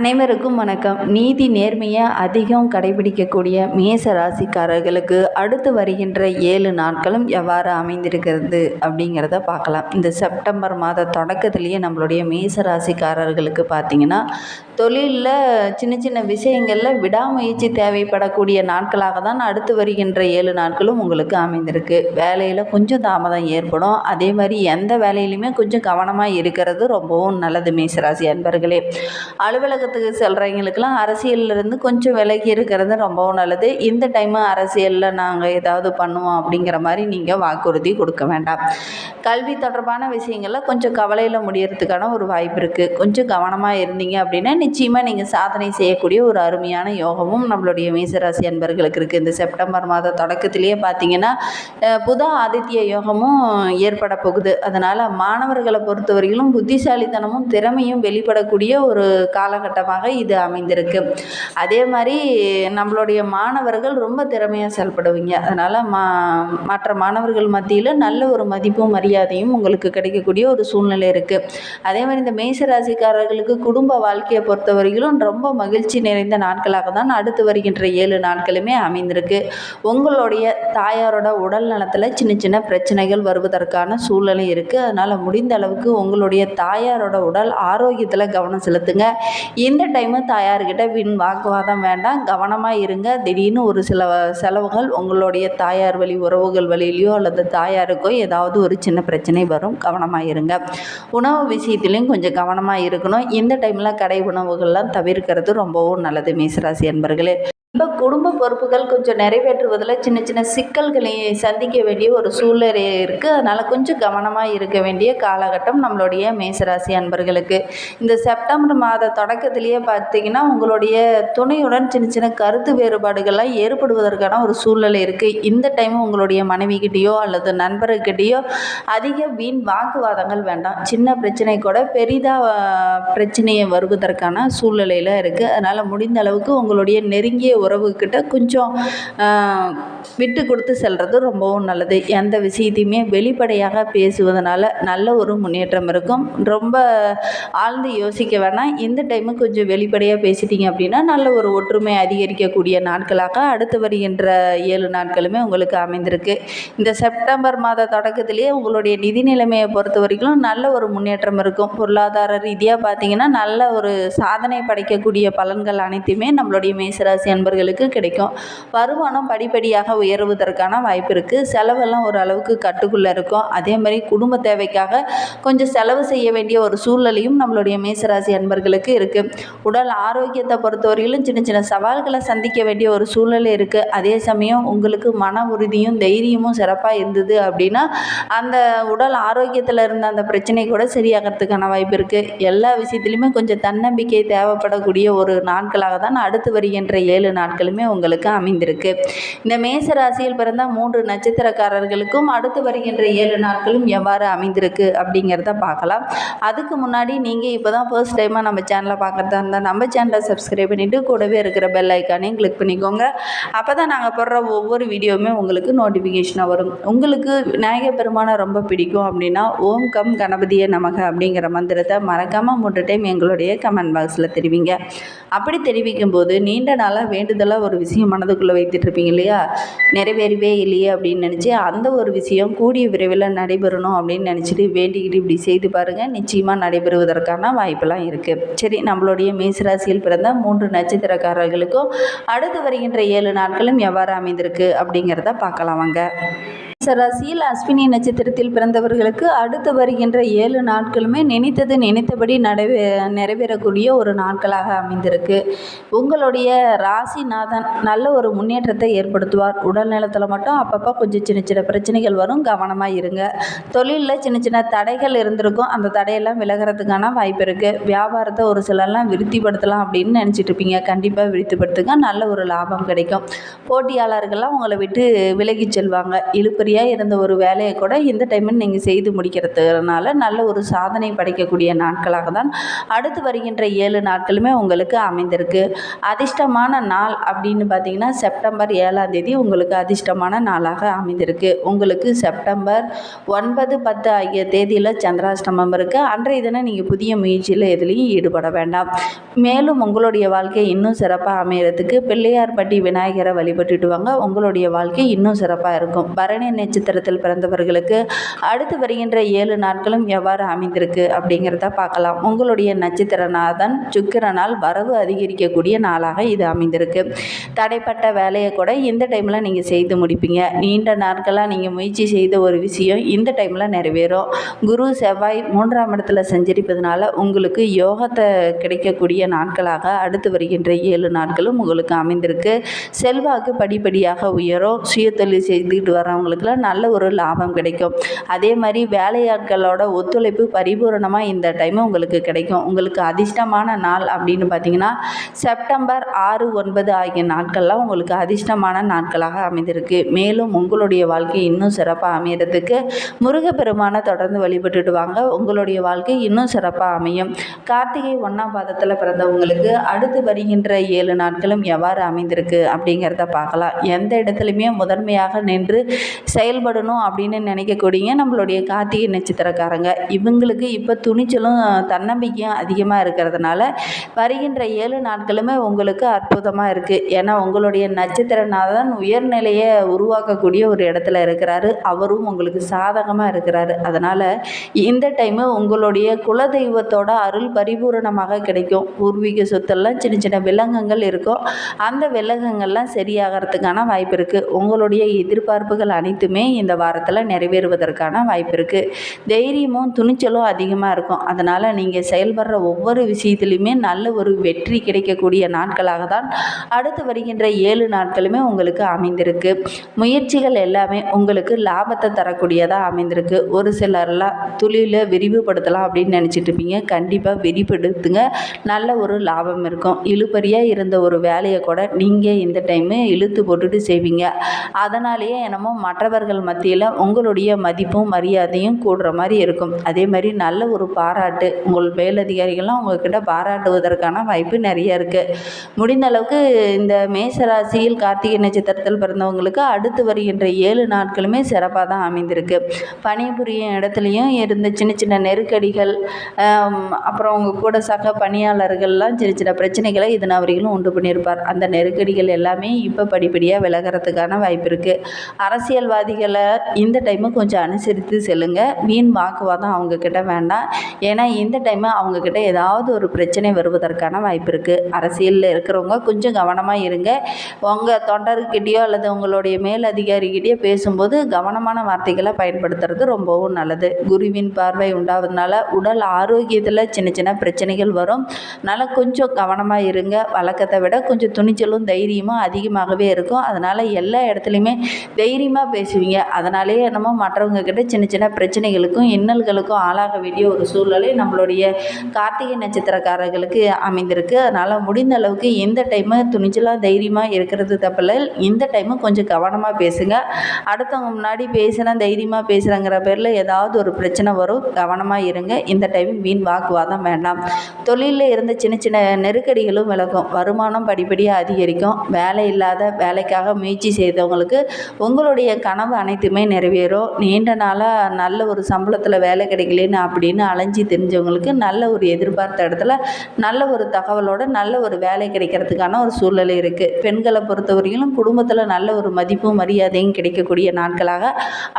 அனைவருக்கும் வணக்கம். நீதி நேர்மையை அதிகம் கடைபிடிக்கக்கூடிய மேச ராசிக்காரர்களுக்கு அடுத்து வருகின்ற ஏழு நாட்களும் எவ்வாறு அமைந்திருக்கிறது அப்படிங்கிறத பார்க்கலாம். இந்த செப்டம்பர் மாத தொடக்கத்திலேயே நம்மளுடைய மேச ராசிக்காரர்களுக்கு பார்த்திங்கன்னா தொழிலில் சின்ன சின்ன விஷயங்களில் விடாமுயற்சி தேவைப்படக்கூடிய நாட்களாக தான் அடுத்து வருகின்ற ஏழு நாட்களும் உங்களுக்கு அமைந்திருக்கு. வேலையில் கொஞ்சம் தாமதம் ஏற்படும். அதே மாதிரி எந்த வேலையிலுமே கொஞ்சம் கவனமாக இருக்கிறது ரொம்பவும் நல்லது மேசராசி அன்பர்களே. அலுவலகத்துக்கு செல்கிறவங்களுக்கெல்லாம் அரசியல்லேருந்து கொஞ்சம் விலகி இருக்கிறது ரொம்பவும் நல்லது. இந்த டைமு அரசியலில் நாங்கள் ஏதாவது பண்ணுவோம் அப்படிங்கிற மாதிரி நீங்கள் வாக்குறுதி கொடுக்க வேண்டாம். கல்வி தொடர்பான விஷயங்களில் கொஞ்சம் கவலையில் முடியறதுக்கான ஒரு வாய்ப்பு இருக்குது கொஞ்சம் கவனமாக இருந்தீங்க அப்படின்னா நிச்சயமாக நீங்கள் சாதனை செய்யக்கூடிய ஒரு அருமையான யோகமும் நம்மளுடைய மேசராசி அன்பர்களுக்கு இருக்குது இந்த செப்டம்பர் மாத தொடக்கத்திலேயே பார்த்தீங்கன்னா புதா புத ஆதித்ய யோகமும் ஏற்பட போகுது. அதனால் மாணவர்களை பொறுத்தவரையிலும் புத்திசாலித்தனமும் திறமையும் வெளிப்படக்கூடிய ஒரு காலகட்டம் பாடமாக இது அமைந்திருக்கு. அதே மாதிரி நம்மளுடைய மாணவர்கள் ரொம்ப திறமையாக செயல்படுவீங்க. அதனால் மா மற்ற மாணவர்கள் மத்தியில் நல்ல ஒரு மதிப்பும் மரியாதையும் உங்களுக்கு கிடைக்கக்கூடிய ஒரு சூழ்நிலை இருக்குது அதே மாதிரி இந்த மேசராசிக்காரர்களுக்கு குடும்ப வாழ்க்கையை பொறுத்தவரையிலும் ரொம்ப மகிழ்ச்சி நிறைந்த நாட்களாக தான் அடுத்து வருகின்ற ஏழு நாட்களுமே அமைந்திருக்கு. உங்களுடைய தாயாரோட உடல் நலத்தில் சின்ன சின்ன பிரச்சனைகள் வருவதற்கான சூழ்நிலை இருக்குது அதனால் முடிந்த அளவுக்கு உங்களுடைய தாயாரோட உடல் ஆரோக்கியத்தில் கவனம் செலுத்துங்க. இந்த டைமு தாயார்கிட்ட வீண் வாக்குவாதம் வேண்டாம். கவனமாக இருங்க. திடீர்னு ஒரு சில செலவுகள் உங்களுடைய தாயார் வழி உறவுகள் வழியிலையோ அல்லது தாயாருக்கோ ஏதாவது ஒரு சின்ன பிரச்சனை வரும். கவனமாக இருங்க. உணவு விஷயத்துலையும் கொஞ்சம் கவனமாக இருக்கணும். இந்த டைமில் கடை உணவுகள்லாம் தவிர்க்கிறது ரொம்பவும் நல்லது. மேசராசி என்பர்களே நம்ம குடும்ப பொறுப்புகள் கொஞ்சம் நிறைவேற்றுவதில் சின்ன சின்ன சிக்கல்களை சந்திக்க வேண்டிய ஒரு சூழ்நிலை இருக்குது அதனால் கொஞ்சம் கவனமாக இருக்க வேண்டிய காலகட்டம் நம்மளுடைய மேசராசி அன்பர்களுக்கு. இந்த செப்டம்பர் மாத தொடக்கத்திலேயே பார்த்தீங்கன்னா உங்களுடைய துணையுடன் சின்ன சின்ன கருத்து வேறுபாடுகள்லாம் ஏற்படுவதற்கான ஒரு சூழ்நிலை இருக்குது இந்த டைம் உங்களுடைய மனைவிக்கிட்டேயோ அல்லது நண்பர்கிட்டேயோ அதிக வீண் வாக்குவாதங்கள் வேண்டாம். சின்ன பிரச்சனை கூட பெரிதாக பிரச்சனையை வருவதற்கான சூழ்நிலையில் இருக்குது அதனால் முடிந்த அளவுக்கு உங்களுடைய நெருங்கிய உறவுக்கிட்ட கொஞ்சம் விட்டு கொடுத்து செல்வது ரொம்பவும் நல்லது. எந்த விஷயத்தையுமே வெளிப்படையாக பேசுவதனால நல்ல ஒரு முன்னேற்றம் இருக்கும். ரொம்ப ஆழ்ந்து யோசிக்க வேணாம். இந்த டைமு கொஞ்சம் வெளிப்படையாக பேசிட்டீங்க அப்படின்னா நல்ல ஒரு ஒற்றுமை அதிகரிக்கக்கூடிய நாட்களாக அடுத்து வருகின்ற ஏழு நாட்களுமே உங்களுக்கு அமைந்திருக்கு. இந்த செப்டம்பர் மாத தொடக்கத்திலேயே உங்களுடைய நிதி நிலைமையை பொறுத்த வரைக்கும் நல்ல ஒரு முன்னேற்றம் இருக்கும். பொருளாதார ரீதியாக பார்த்தீங்கன்னா நல்ல ஒரு சாதனை படைக்கக்கூடிய பலன்கள் அனைத்துமே நம்மளுடைய மேசராசி என்பது அன்பர்களுக்கு கிடைக்கும். வருமானம் படிப்படியாக உயருவதற்கான வாய்ப்பு இருக்குது செலவெல்லாம் ஓரளவுக்கு கட்டுக்குள்ளே இருக்கும். அதே மாதிரி குடும்ப தேவைக்காக கொஞ்சம் செலவு செய்ய வேண்டிய ஒரு சூழ்நிலையும் நம்மளுடைய மேசராசி அன்பர்களுக்கு இருக்குது உடல் ஆரோக்கியத்தை பொறுத்தவரையிலும் சின்ன சின்ன சவால்களை சந்திக்க வேண்டிய ஒரு சூழ்நிலை இருக்குது அதே சமயம் உங்களுக்கு மன உறுதியும் தைரியமும் சிறப்பாக இருந்தது அப்படின்னா அந்த உடல் ஆரோக்கியத்தில் இருந்த அந்த பிரச்சனை கூட சரியாகிறதுக்கான வாய்ப்பு இருக்குது எல்லா விஷயத்துலையுமே கொஞ்சம் தன்னம்பிக்கை தேவைப்படக்கூடிய ஒரு நாட்களாக தான் அடுத்து வருகின்ற ஏழு நாட்களுமே உங்களுக்கு அமைந்திருக்கு. இந்த மேச ராசியில் பிறந்த மூன்று நட்சத்திரக்காரர்களுக்கும் அடுத்து வருகின்ற ஏழு நாட்களும் எவ்வாறு அமைந்திருக்கு அப்படிங்கிறத பார்க்கலாம். அதுக்கு முன்னாடி நீங்கள் இப்போ தான் ஃபர்ஸ்ட் டைமாக நம்ம சேனலை பார்க்குறதா இருந்தால் நம்ம சேனலை சப்ஸ்கிரைப் பண்ணிவிட்டு கூடவே இருக்கிற பெல் ஐக்கானையும் கிளிக் பண்ணிக்கோங்க. அப்போ தான் நாங்கள் போடுற ஒவ்வொரு வீடியோவுமே உங்களுக்கு நோட்டிஃபிகேஷனாக வரும். உங்களுக்கு விநாயகர் பெருமானை ரொம்ப பிடிக்கும் அப்படின்னா ஓம் கம் கணபதிய நமக அப்படிங்கிற மந்திரத்தை மறக்காமல் மூன்று டைம் எங்களுடைய கமெண்ட் பாக்ஸில் தெரிவிங்க. அப்படி தெரிவிக்கும் போது நீண்ட நாளாக வேண்டும் வேண்டுதலாக ஒரு விஷயம் மனதுக்குள்ளே வைத்துட்ருப்பீங்க இல்லையா? நிறைவேறவே இல்லையே அப்படின்னு நினச்சி அந்த ஒரு விஷயம் கூடிய விரைவில் நடைபெறணும் அப்படின்னு நினச்சிட்டு வேண்டிக்கிட்டு இப்படி செய்து பாருங்கள் நிச்சயமாக நடைபெறுவதற்கான வாய்ப்பெல்லாம் இருக்குது சரி நம்மளுடைய மேசராசியில் பிறந்த மூன்று நட்சத்திரக்காரர்களுக்கும் அடுத்து வருகின்ற ஏழு நாட்களும் எவ்வாறு அமைந்திருக்கு அப்படிங்கிறத பார்க்கலாம் வாங்க. ராசியில் அஸ்வினி நட்சத்திரத்தில் பிறந்தவர்களுக்கு அடுத்து வருகின்ற ஏழு நாட்களுமே நினைத்தது நினைத்தபடி நடைபெ நிறைவேறக்கூடிய ஒரு நாட்களாக அமைந்திருக்கு. உங்களுடைய ராசிநாதன் நல்ல ஒரு முன்னேற்றத்தை ஏற்படுத்துவார். உடல் நலத்தில் மட்டும் அப்பப்போ கொஞ்சம் சின்ன சின்ன பிரச்சனைகள் வரும். கவனமாக இருங்க. தொழிலில் சின்ன சின்ன தடைகள் இருந்திருக்கும். அந்த தடையெல்லாம் விலகிறதுக்கான வாய்ப்பு இருக்குது வியாபாரத்தை ஒரு சிலர்லாம் விருத்திப்படுத்தலாம் அப்படின்னு நினச்சிட்டு இருப்பீங்க. கண்டிப்பாக விருத்திப்படுத்துங்க. நல்ல ஒரு லாபம் கிடைக்கும். போட்டியாளர்கள்லாம் உங்களை விட்டு விலகி செல்வாங்க. இழுப்பறி இழுபறியாக இருந்த ஒரு வேலையை கூட இந்த டைமில் நீங்கள் செய்து முடிக்கிறதுனால நல்ல ஒரு சாதனை படைக்கக்கூடிய நாட்களாக தான் அடுத்து வருகின்ற ஏழு நாட்களுமே உங்களுக்கு அமைந்திருக்கு. அதிர்ஷ்டமான நாள் அப்படின்னு பார்த்தீங்கன்னா செப்டம்பர் ஏழாம் தேதி உங்களுக்கு அதிர்ஷ்டமான நாளாக அமைந்திருக்கு. உங்களுக்கு செப்டம்பர் ஒன்பது பத்து ஆகிய தேதியில் சந்திராஷ்டமம் இருக்குது அன்றைய தினம் நீங்கள் புதிய முயற்சியில் எதுலேயும் ஈடுபட வேண்டாம். மேலும் உங்களுடைய வாழ்க்கை இன்னும் சிறப்பாக அமையறதுக்கு பிள்ளையார்பட்டி விநாயகரை வழிபட்டுட்டு வாங்க. உங்களுடைய வாழ்க்கை இன்னும் சிறப்பாக இருக்கும். பரணி நட்சத்திரத்தில் பிறந்தவர்களுக்கு அடுத்து வருகின்ற ஏழு நாட்களும் எவ்வாறு அமைந்திருக்கு அப்படிங்கிறத பார்க்கலாம். உங்களுடைய நட்சத்திரநாதன் சுக்கிரனால் வரவு அதிகரிக்கக்கூடிய நாளாக இது அமைந்திருக்கு. தடைப்பட்ட வேலையை கூட இந்த டைமில் நீங்கள் செய்து முடிப்பீங்க. நீண்ட நாட்களாக நீங்கள் முயற்சி செய்த ஒரு விஷயம் இந்த டைமில் நிறைவேறும். குரு செவ்வாய் மூன்றாம் இடத்துல சஞ்சரிப்பதனால உங்களுக்கு யோகத்தை கிடைக்கக்கூடிய நாட்களாக அடுத்து வருகின்ற ஏழு நாட்களும் உங்களுக்கு அமைந்திருக்கு. செல்வாக்கு படிப்படியாக உயரும். சுயத்தொழில் செய்துக்கிட்டு நல்ல ஒரு லாபம் கிடைக்கும். அதே மாதிரி வேலையாட்களோட ஒத்துழைப்பு பரிபூரணமாக இந்த டைம் உங்களுக்கு கிடைக்கும். உங்களுக்கு அதிர்ஷ்டமான நாள் அப்படின்னு பார்த்தீங்கன்னா செப்டம்பர் ஆறு ஒன்பது ஆகிய நாட்கள்லாம் உங்களுக்கு அதிர்ஷ்டமான நாட்களாக அமைந்திருக்கு. மேலும் உங்களுடைய வாழ்க்கை இன்னும் சிறப்பாக அமையறதுக்கு முருகப்பெருமானை தொடர்ந்து வழிபட்டுட்டு வாங்க. உங்களுடைய வாழ்க்கை இன்னும் சிறப்பாக அமையும். கார்த்திகை ஒன்றாம் பாதத்தில் பிறந்தவங்களுக்கு அடுத்து வருகின்ற ஏழு நாட்களும் எவ்வாறு அமைந்திருக்கு அப்படிங்கிறத பார்க்கலாம். எந்த இடத்துலையுமே முதன்மையாக நின்று செயல்படணும் அப்படின்னு நினைக்கக்கூடிய நம்மளுடைய கார்த்திகை நட்சத்திரக்காரங்க. இவங்களுக்கு இப்போ துணிச்சலும் தன்னம்பிக்கையும் அதிகமாக இருக்கிறதுனால வருகின்ற ஏழு நாட்களுமே உங்களுக்கு அற்புதமாக இருக்குது ஏன்னா உங்களுடைய நட்சத்திரநாதன் உயர்நிலையை உருவாக்கக்கூடிய ஒரு இடத்துல இருக்கிறாரு. அவரும் உங்களுக்கு சாதகமாக இருக்கிறாரு. அதனால் இந்த டைமு உங்களுடைய குலதெய்வத்தோட அருள் பரிபூரணமாக கிடைக்கும். பூர்வீக சொத்தெல்லாம் சின்ன சின்ன விலங்குகள் இருக்கும். அந்த விலங்குகள்லாம் சரியாகிறதுக்கான வாய்ப்பு இருக்குது உங்களுடைய எதிர்பார்ப்புகள் அனைத்தும் இந்த வாரத்தில் நிறைவேறுவதற்கான வாய்ப்பு இருக்குது தைரியமும் துணிச்சலும் அதிகமாக இருக்கும். அதனால் நீங்கள் செயல்படுற ஒவ்வொரு விஷயத்துலையுமே நல்ல ஒரு வெற்றி கிடைக்கக்கூடிய நாட்களாக தான் அடுத்து வருகின்ற ஏழு நாட்களுமே உங்களுக்கு அமைந்திருக்கு. முயற்சிகள் எல்லாமே உங்களுக்கு லாபத்தை தரக்கூடியதாக அமைந்திருக்கு. ஒரு சிலர்லாம் தொழிலை விரிவுபடுத்தலாம் அப்படின்னு நினச்சிட்டு இருப்பீங்க. கண்டிப்பாக விரிவுபடுத்துங்க. நல்ல ஒரு லாபம் இருக்கும். இழுபறியாக இருந்த ஒரு வேலையை கூட நீங்கள் இந்த டைமு இழுத்து போட்டுட்டு செய்வீங்க. அதனாலேயே என்னமோ நண்பர்கள் மத்தியில் உங்களுடைய மதிப்பும் மரியாதையும் கூடுற மாதிரி இருக்கும். அதே மாதிரி நல்ல ஒரு பாராட்டு. உங்கள் மேலதிகாரிகள்லாம் உங்கள்கிட்ட பாராட்டுவதற்கான வாய்ப்பு நிறைய இருக்குது முடிந்த அளவுக்கு இந்த மேசராசியில் கார்த்திகை நட்சத்திரத்தில் பிறந்தவங்களுக்கு அடுத்து வருகின்ற ஏழு நாட்களுமே சிறப்பாக தான் அமைந்திருக்கு. பணிபுரியும் இடத்துலையும் இருந்த சின்ன சின்ன நெருக்கடிகள் அப்புறம் உங்கள் கூட சக பணியாளர்கள்லாம் சின்ன சின்ன பிரச்சனைகளை இதன் அவர்களும் உண்டு பண்ணியிருப்பார். அந்த நெருக்கடிகள் எல்லாமே இப்போ படிப்படியாக விலகிறதுக்கான வாய்ப்பு இருக்குது அரசியல்வாதி அரசியல்வாதிகளை இந்த டைமு கொஞ்சம் அனுசரித்து செல்லுங்க. வீண் வாக்குவாதம் அவங்கக்கிட்ட வேண்டாம். ஏன்னா இந்த டைமு அவங்கக்கிட்ட ஏதாவது ஒரு பிரச்சனை வருவதற்கான வாய்ப்பு இருக்குது அரசியலில் இருக்கிறவங்க கொஞ்சம் கவனமாக இருங்க. உங்கள் தொண்டர்கிட்டயோ அல்லது உங்களுடைய மேல் அதிகாரிகிட்டயோ பேசும்போது கவனமான வார்த்தைகளை பயன்படுத்துறது ரொம்பவும் நல்லது. குருவின் பார்வை உண்டாவதுனால உடல் ஆரோக்கியத்தில் சின்ன சின்ன பிரச்சனைகள் வரும். அதனால் கொஞ்சம் கவனமாக இருங்க. வழக்கத்தை விட கொஞ்சம் துணிச்சலும் தைரியமும் அதிகமாகவே இருக்கும். அதனால் எல்லா இடத்துலையுமே தைரியமாக பேசுவீங்க. அதனாலேயே என்னமோ மற்றவங்கக்கிட்ட சின்ன சின்ன பிரச்சனைகளுக்கும் இன்னல்களுக்கும் ஆளாக வேண்டிய ஒரு சூழ்நிலை நம்மளுடைய கார்த்திகை நட்சத்திரக்காரர்களுக்கு அமைந்திருக்கு. அதனால் முடிந்த அளவுக்கு இந்த டைமு துணிச்சலாக தைரியமாக இருக்கிறது தப்பில்லை இந்த டைமு கொஞ்சம் கவனமாக பேசுங்க. அடுத்தவங்க முன்னாடி பேசுனா தைரியமாக பேசுகிறேங்கிற பேரில் ஏதாவது ஒரு பிரச்சனை வரும் கவனமாக இருங்க. இந்த டைம் வீண் வாக்குவாதம் வேண்டாம். தொழிலில் இருந்த சின்ன சின்ன நெருக்கடிகளும் விலகும். வருமானம் படிப்படியாக அதிகரிக்கும். வேலை இல்லாத வேலைக்காக முயற்சி செய்தவங்களுக்கு உங்களுடைய கனவு அனைத்துமே நிறைவேறும். நீண்ட நாளாக நல்ல ஒரு சம்பளத்தில் வேலை கிடைக்கலன்னு அப்படின்னு அலைஞ்சி தெரிஞ்சவங்களுக்கு நல்ல ஒரு எதிர்பார்த்த இடத்துல நல்ல ஒரு தகவலோட நல்ல ஒரு வேலை கிடைக்கிறதுக்கான ஒரு சூழ்நிலை இருக்குது பெண்களை பொறுத்தவரையிலும் குடும்பத்தில் நல்ல ஒரு மதிப்பும் மரியாதையும் கிடைக்கக்கூடிய நாட்களாக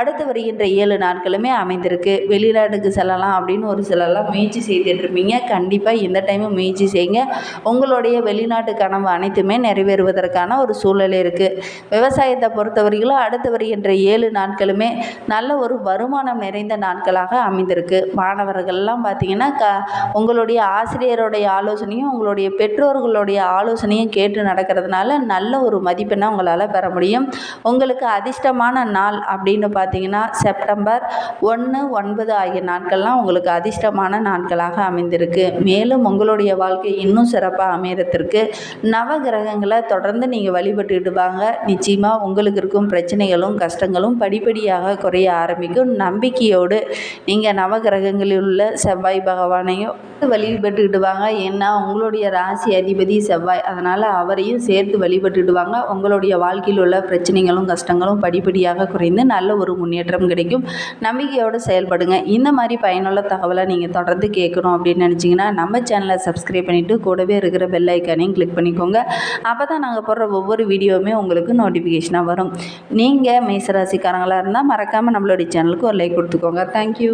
அடுத்து வருகின்ற ஏழு நாட்களுமே அமைந்திருக்கு. வெளிநாட்டுக்கு செல்லலாம் அப்படின்னு ஒரு சிலர்லாம் முயற்சி செய்துட்டு இருப்பீங்க. கண்டிப்பாக இந்த டைமும் முயற்சி செய்யுங்க. உங்களுடைய வெளிநாட்டு கனவு அனைத்துமே நிறைவேறுவதற்கான ஒரு சூழ்நிலை இருக்குது விவசாயத்தை பொறுத்தவரையிலும் அடுத்து வருகின்ற ஏழு நாட்களுமே நல்ல ஒரு வருமானம் நிறைந்த நாட்களாக அமைந்திருக்கு. மாணவர்கள்லாம் பார்த்தீங்கன்னா க உங்களுடைய ஆசிரியருடைய ஆலோசனையும் உங்களுடைய பெற்றோர்களுடைய ஆலோசனையும் கேட்டு நடக்கிறதுனால நல்ல ஒரு மதிப்பெண்ணை உங்களால் பெற முடியும். உங்களுக்கு அதிர்ஷ்டமான நாள் அப்படின்னு பார்த்தீங்கன்னா செப்டம்பர் ஒன்று ஒன்பது ஆகிய நாட்கள்லாம் உங்களுக்கு அதிர்ஷ்டமான நாட்களாக அமைந்திருக்கு. மேலும் உங்களுடைய வாழ்க்கை இன்னும் சிறப்பாக அமையறதுக்கு நவ கிரகங்களை தொடர்ந்து நீங்கள் வழிபட்டுக்கிட்டு வாங்க. நிச்சயமாக உங்களுக்கு இருக்கும் பிரச்சனைகளும் கஷ்டம் கஷ்டங்களும் படிப்படியாக குறைய ஆரம்பிக்கும். நம்பிக்கையோடு நீங்கள் நவகிரகங்களில் உள்ள செவ்வாய் பகவானையும் வழிபட்டுக்கிட்டு வாங்க ஏன்னா உங்களுடைய ராசி அதிபதி செவ்வாய். அதனால் அவரையும் சேர்த்து வழிபட்டுடுவாங்க உங்களுடைய வாழ்க்கையில் உள்ள பிரச்சனைகளும் கஷ்டங்களும் படிப்படியாக குறைந்து நல்ல ஒரு முன்னேற்றம் கிடைக்கும். நம்பிக்கையோடு செயல்படுங்க. இந்த மாதிரி பயனுள்ள தகவலை நீங்கள் தொடர்ந்து கேட்கணும் அப்படின்னு நினச்சிங்கன்னா நம்ம சேனலை சப்ஸ்கிரைப் பண்ணிவிட்டு கூடவே இருக்கிற பெல் ஐக்கானையும் கிளிக் பண்ணிக்கோங்க. அப்போ தான் நாங்கள் போடுற ஒவ்வொரு வீடியோவுமே உங்களுக்கு நோட்டிஃபிகேஷனாக வரும். நீங்கள் மேசராசிக்காரங்களாக இருந்தால் மறக்காமல் நம்மளுடைய சேனலுக்கு ஒரு லைக் கொடுத்துக்கோங்க. தேங்க்யூ